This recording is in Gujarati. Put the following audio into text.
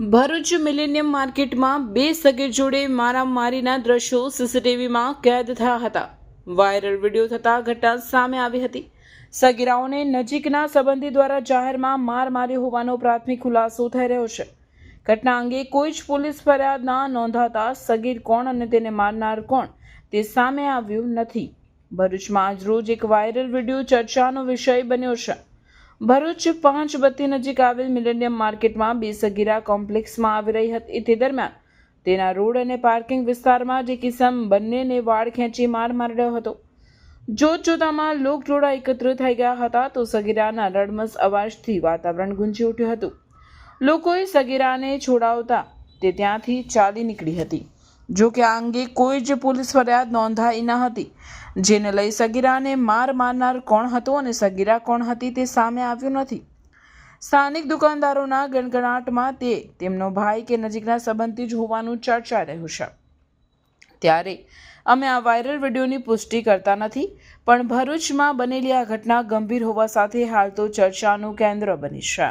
ભરૂચ મિલેનિયમ માર્કેટમાં બે સગીર જોડે મારામારીના દ્રશ્યો સીસીટીવીમાં કેદ થયા હતા. વાયરલ વીડિયો થતાં ઘટના સામે આવી હતી. સગીરાઓને નજીકના સંબંધી દ્વારા જાહેરમાં માર માર્યો હોવાનો પ્રાથમિક ખુલાસો થઈ રહ્યો છે. ઘટના અંગે કોઈ જ પોલીસ ફરિયાદ ના નોંધાતા સગીર કોણ અને તેને મારનાર કોણ તે સામે આવ્યું નથી. ભરૂચમાં આજરોજ એક વાયરલ વીડિયો ચર્ચાનો વિષય બન્યો છે. ભરૂચ પાંચ બત્તી નજીક આવેલ મિલેનિયમ માર્કેટમાં બે સગીરા કોમ્પ્લેક્સમાં આવી રહી હતી. તે દરમિયાન તેના રોડ અને પાર્કિંગ વિસ્તારમાં જે કિસમ બંનેને વાળ ખેંચી માર માર્યો હતો. જોત જોતામાં લોકટોળા એકત્ર થઈ ગયા હતા તો સગીરાના રડમસ અવાજથી વાતાવરણ ગુંજી ઉઠ્યું હતું. લોકોએ સગીરાને છોડાવતા તે ત્યાંથી ચાલી નીકળી હતી. જો કે આ અંગે કોઈ જ પોલીસ ફરિયાદ નોંધાઈ ન હતી, જેને લઈ સગીરાને માર મારનાર કોણ હતો અને સગીરા કોણ હતી તે સામે આવ્યું નથી. સ્થાનિક દુકાનદારોના ગણગણાટમાં તે તેમનો ભાઈ કે નજીકના સંબંધી જ હોવાનું ચર્ચા રહ્યું છે. ત્યારે અમે આ વાયરલ વિડીયોની પુષ્ટિ કરતા નથી, પણ ભરૂચમાં બનેલી આ ઘટના ગંભીર હોવા સાથે હાલ તો ચર્ચાનું કેન્દ્ર બની છે.